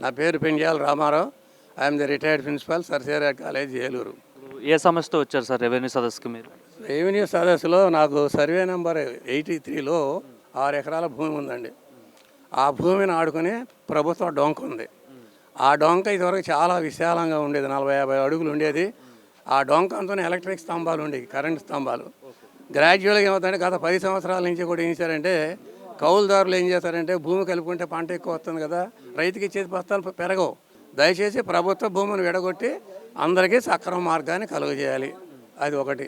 నా పేరు Pendiyala Ramarao. I'm the retired principal Sarseria college Eluru. ఏ సమస్యతో వచ్చారు సార్ రెవెన్యూ సదస్సుకి మీరు? రెవెన్యూ సదస్సులో నాకు సర్వే నెంబర్ ఎయిటీ త్రీలో ఆరు ఎకరాల భూమి ఉందండి. ఆ భూమిని ఆడుకుని ప్రభుత్వ డొంక ఉంది. ఆ డొంక ఇదివరకు చాలా విశాలంగా ఉండేది నలభై యాభై అడుగులు ఉండేది. ఆ డొంక అంతా ఎలక్ట్రిక్ స్తంభాలు ఉండేవి కరెంట్ స్తంభాలు. గ్రాడ్యువల్గా ఏమవుతుందంటే గత పది సంవత్సరాల నుంచి కూడా ఏం చేశారంటే కౌలుదారులు ఏం చేస్తారంటే భూమి కలుపుకుంటే పంట ఎక్కువ వస్తుంది కదా రైతుకి ఇచ్చే బస్తాలు పెరగవు. దయచేసి ప్రభుత్వ భూమిని విడగొట్టి అందరికీ సక్రమ మార్గాన్ని కలుగజేయాలి. అది ఒకటి.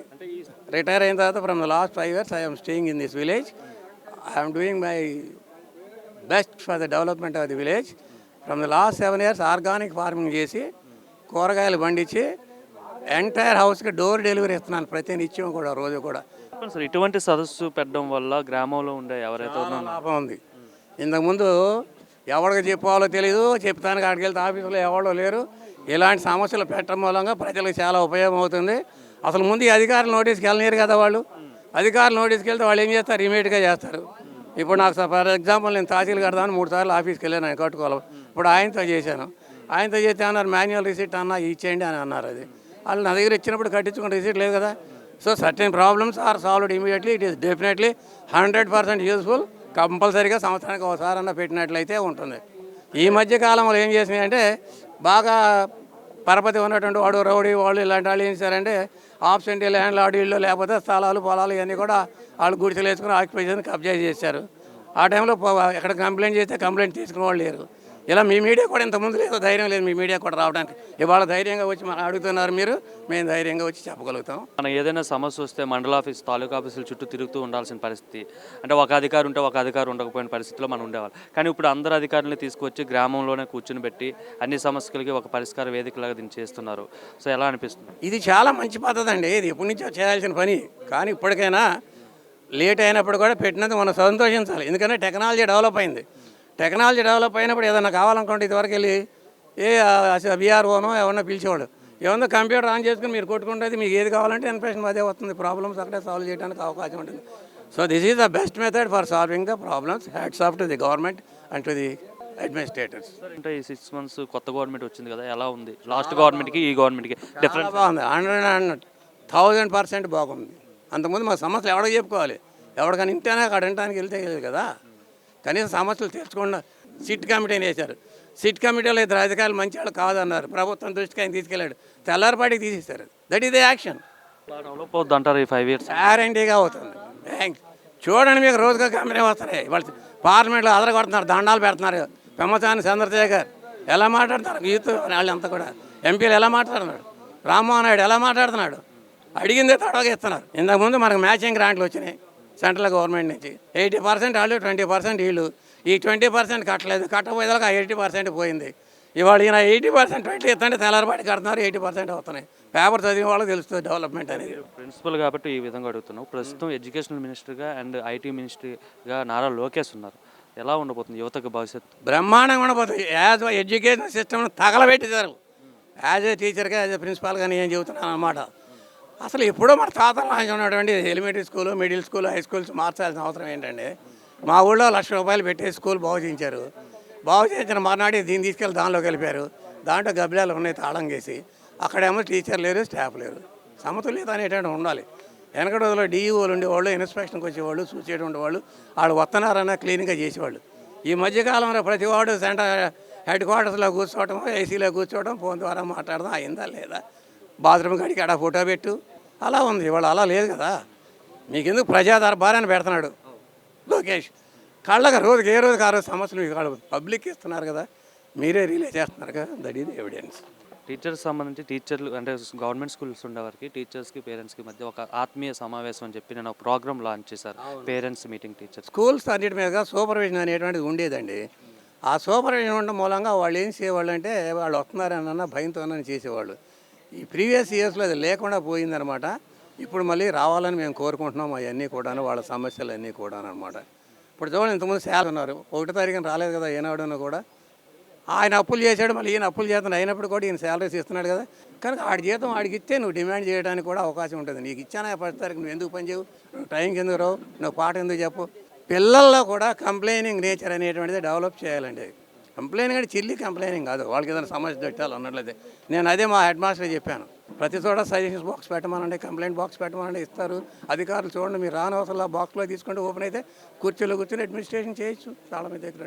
రిటైర్ అయిన తర్వాత from the last five years I'm staying in this village. I'm doing my best for the development of the village. From the last seven years organic farming చేసి కూరగాయలు పండించి ఎంటైర్ హౌస్కి డోర్ డెలివరీ ఇస్తున్నాను ప్రతి నిత్యం కూడా రోజు కూడా. సార్ ఇటువంటి సదస్సు పెట్టడం వల్ల గ్రామంలో ఉండే ఎవరైతే చాలా ఉన్నారో. లాభం ఉంది. ఇంతకుముందు ఎవరికి చెప్పుకోవాలో తెలియదు చెప్తానికి అక్కడికి వెళ్తే ఆఫీసులో ఎవరో లేరు. ఇలాంటి సమస్యలు పెట్టడం మూలంగా ప్రజలకు చాలా ఉపయోగం అవుతుంది. అసలు ముందు ఈ అధికారులు నోటీస్కి వెళ్ళలేరు కదా వాళ్ళు. అధికారులు నోటీస్కి వెళ్తే వాళ్ళు ఏం చేస్తారు? ఇమీడియట్గా చేస్తారు. ఇప్పుడు నాకు ఫర్ ఎగ్జాంపుల్ నేను తహసీల్ కడదామని మూడు సార్లు ఆఫీస్కి వెళ్ళాను ఆయన కట్టుకోవాలి. ఇప్పుడు ఆయనతో చేశాను. ఆయనతో చేస్తే అన్నారు మాన్యువల్ రిసిట్ అన్న ఇచ్చేయండి అని అన్నారు అది. వాళ్ళు నా దగ్గర ఇచ్చినప్పుడు కట్టించుకున్న రిసిట్ లేదు కదా. So certain problems are solved immediately it is definitely hundred percent useful కంపల్సరీగా సంవత్సరానికి ఒకసారి అన్న పెట్టినట్లయితే ఉంటుంది. ఈ మధ్య కాలంలో ఏం చేసినాయంటే బాగా పరపతి ఉన్నటువంటి వాడు రౌడీ వాళ్ళు ఇలాంటి వాళ్ళు ఏం చేశారంటే ఆబ్సెంటీ ల్యాండ్ లాడ్ ఇళ్ళు లేకపోతే స్థలాలు పొలాలు ఇవన్నీ కూడా వాళ్ళు గుడిసెలు వేసుకుని ఆక్యుపేషన్ కబ్జా చేశారు. ఆ టైంలో ఎక్కడ కంప్లైంట్ చేస్తే కంప్లైంట్ తీసుకునే వాళ్ళు లేరు. ఇలా మీ మీడియా కూడా ఇంతకుముందు లేదు ధైర్యం లేదు మీ మీడియా కూడా రావడానికి. ఇవాళ ధైర్యంగా వచ్చి మనం అడుగుతున్నారు మీరు మేము ధైర్యంగా వచ్చి చెప్పగలుగుతాం. మనం ఏదైనా సమస్య వస్తే మండల ఆఫీస్ తాలూకా ఆఫీసుల చుట్టూ తిరుగుతూ ఉండాల్సిన పరిస్థితి. అంటే ఒక అధికారి ఉంటే ఒక అధికారి ఉండకపోయిన పరిస్థితిలో మనం ఉండేవాళ్ళం. కానీ ఇప్పుడు అందరు అధికారులను తీసుకొచ్చి గ్రామంలోనే కూర్చుని పెట్టి అన్ని సమస్యలకి ఒక పరిష్కార వేదికలాగా దీన్ని చేస్తున్నారు. సో ఎలా అనిపిస్తుంది? ఇది చాలా మంచి పద్ధతి అండి ఇది ఎప్పటి నుంచో చేయాల్సిన పని. కానీ ఇప్పటికైనా లేట్ అయినప్పుడు కూడా పెట్టినందుకు మనం సంతోషించాలి. ఎందుకంటే టెక్నాలజీ డెవలప్ అయింది. టెక్నాలజీ డెవలప్ అయినప్పుడు ఏదైనా కావాలనుకోండి ఇదివరకు వెళ్ళి ఏ బీఆర్ఓనో ఎవరన్నా పిలిచేవాడు ఏమన్నా కంప్యూటర్ ఆన్ చేసుకుని మీరు కొట్టుకుంటుంది మీకు ఏది కావాలంటే ఇన్ఫర్మేషన్ అదే వస్తుంది. ప్రాబ్లమ్స్ అక్కడే సాల్వ్ చేయడానికి అవకాశం ఉంటుంది. So this is the best method for solving the problems hats off to the government and to the administrators అంటే ఈ సిక్స్ మంత్స్ కొత్త గవర్నమెంట్ వచ్చింది కదా ఎలా ఉంది? లాస్ట్ గవర్నమెంట్కి ఈ గవర్నమెంట్కి డిఫరెన్స్ చాలా బాగుంది. హండ్రెడ్ అండ్ థౌజండ్ పర్సెంట్ బాగుంది. అంతకుముందు మా సమస్యలు ఎవరికి చెప్పుకోవాలి? ఎవరికైనా ఇంటేనే అక్కడ వినటానికి వెళ్తే కదా. కనీసం సమస్యలు తీర్చకుండా సిట్ కమిటీని వేశారు. సిట్ కమిటీలో ఇద్దరు అధికారులు మంచి వాళ్ళు కాదన్నారు. ప్రభుత్వం దృష్టికి ఆయన తీసుకెళ్ళాడు. తెల్లారిపాటికి తీసేశారు. That is the action develop అంటారు ఈ ఫైవ్ ఇయర్స్ గ్యారంటీగా అవుతుంది. థ్యాంక్స్ చూడండి మీకు రోజుగా కంపెనీ వస్తున్నాయి వాళ్ళు పార్లమెంట్లో అదరగొడుతున్నారు దండాలు పెడుతున్నారు. పెమ్మసాని చంద్రశేఖర్ ఎలా మాట్లాడుతున్నారు? యూత్ వాళ్ళంతా కూడా. ఎంపీలు ఎలా మాట్లాడుతున్నాడు రామ్మోహన్ నాయుడు ఎలా మాట్లాడుతున్నాడు? అడిగిందే తడవగా ఇస్తున్నారు ఇంతకుముందు మనకు మ్యాచింగ్ గ్రాంట్లు వచ్చినాయి. సెంట్రల్ గవర్నమెంట్ నుంచి. ఎయిటీ పర్సెంట్ వాళ్ళు ట్వంటీ పర్సెంట్ వీళ్ళు. ఈ ట్వంటీ పర్సెంట్ కట్టలేదు. కట్టపోయేదాకా ఎయిటీ పర్సెంట్ పోయింది. ఇవాళ ఈయన ఎయిటీ పర్సెంట్ ట్వంటీ ఇస్తుంటే తెల్లారిపాటి కడుతున్నారు ఎయిటీ పర్సెంట్ అవుతున్నాయి. పేపర్ చదివిన వాళ్ళకి తెలుస్తుంది డెవలప్మెంట్ అనేది. ప్రిన్సిపల్ కాబట్టి ఈ విధంగా అడుగుతున్నావు. ప్రస్తుతం ఎడ్యుకేషనల్ మినిస్టర్గా అండ్ ఐటీ మినిస్టర్గా నారా లోకేష్ ఉన్నారు. ఎలా ఉండబోతుంది యువతకు భవిష్యత్తు? బ్రహ్మాండంగా ఉండబోతుంది. యాజ్ ఎడ్యుకేషన్ సిస్టమ్ను తగలబెట్టేశారు. యాజ్ ఏ టీచర్గా యాజ్ ఏ ప్రిన్సిపాల్గా నేను చెబుతున్నాను అనమాట అసలు ఎప్పుడో మన తాతల ఉన్నటువంటి elementary school middle school high schools మార్చాల్సిన అవసరం ఏంటంటే మా ఊళ్ళో లక్ష రూపాయలు పెట్టే స్కూల్ బాగు చేయించారు. బాగు చేయించిన మర్నాడే దీన్ని తీసుకెళ్ళి దానిలో కలిపారు దాంట్లో గబ్బిలాలు ఉన్నాయి తాళం చేసి అక్కడేమో టీచర్ లేరు స్టాఫ్ లేరు. సమతుల్యత అనేటువంటి ఉండాలి. వెనకటి రోజుల్లో డిఈఓలు ఉండేవాళ్ళు ఇన్స్పెక్షన్కి వచ్చేవాళ్ళు చూసేటువంటి వాళ్ళు వాళ్ళు వస్తున్నారన్న క్లీన్గా చేసేవాళ్ళు. ఈ మధ్యకాలంలో ప్రతి వాడు సెంటర్ హెడ్ క్వార్టర్స్లో కూర్చోవడం ఏసీలో కూర్చోవడం ఫోన్ ద్వారా మాట్లాడడం అయిందా లేదా? బాత్రూమ్ కాడికి ఆడ ఫోటో పెట్టు. అలా ఉంది. ఇవాళ అలా లేదు కదా. మీకు ఎందుకు ప్రజా దర్బారాన్ని పెడుతున్నాడు? లోకేష్ కళ్ళగా రోజుకి ఏ రోజుకి ఆ రోజు సమస్యలు మీకు కాదు పబ్లిక్ ఇస్తున్నారు కదా. మీరే రిలే చేస్తున్నారు కదా. దట్ ఈజ్ ఎవిడెన్స్ టీచర్స్ సంబంధించి టీచర్లు అంటే గవర్నమెంట్ స్కూల్స్ ఉండేవారికి టీచర్స్కి పేరెంట్స్కి మధ్య ఒక ఆత్మీయ సమావేశం అని చెప్పి నేను ఒక ప్రోగ్రామ్ లాంచ్ చేశారు. Parents meeting teachers. స్కూల్స్ అన్నిటి మీద సూపర్విజన్ అనేటువంటిది ఉండేదండి. ఆ సూపర్విజన్ ఉండడం మూలంగా వాళ్ళు ఏం చేసేవాళ్ళు అంటే వాళ్ళు వస్తున్నారన్న భయంతోనని చేసేవాళ్ళు. ఈ ప్రీవియస్ ఇయర్స్లో అది లేకుండా పోయిందనమాట. ఇప్పుడు మళ్ళీ రావాలని మేము కోరుకుంటున్నాం అవన్నీ కూడాను వాళ్ళ సమస్యలు అన్నీ కూడా అనమాట. ఇప్పుడు చూడండి ఇంతకుముందు శాలరీ ఉన్నారు. ఒకటో తారీఖున రాలేదు కదా ఏనాడున్నా కూడా. ఆయన అప్పులు చేశాడు మళ్ళీ ఈయన అప్పులు చేస్తున్నాడు అయినప్పుడు కూడా ఈయన శాలరీస్ ఇస్తున్నాడు కదా. కనుక ఆడి జీతం ఆడికి ఇస్తే నువ్వు డిమాండ్ చేయడానికి కూడా అవకాశం ఉంటుంది. నీకు ఇచ్చానా పది తారీఖు నువ్వు ఎందుకు పని చేయవు? నువ్వు టైంకి ఎందుకు రావు. నువ్వు పాట ఎందుకు చెప్పు? పిల్లల్లో కూడా కంప్లైనింగ్ నేచర్ అనేటువంటిది డెవలప్ చేయాలండి. కంప్లైంట్ కానీ చిల్లి కంప్లైనింగ్ కాదు. వాళ్ళకి ఏదైనా సమస్య పెట్టాలి అన్నట్లయితే. నేను అదే మా హెడ్ మాస్టర్ చెప్పాను. ప్రతి చోట సజెషన్స్ బాక్స్ పెట్టమనండి కంప్లైంట్ బాక్స్ పెట్టమనండి ఇస్తారు. అధికారులు చూడండి మీరు రానవసరం బాక్స్లో తీసుకుంటే ఓపెన్ అయితే కుర్చీలో కూర్చొని అడ్మినిస్ట్రేషన్ చేయొచ్చు. చాలా మంది దగ్గర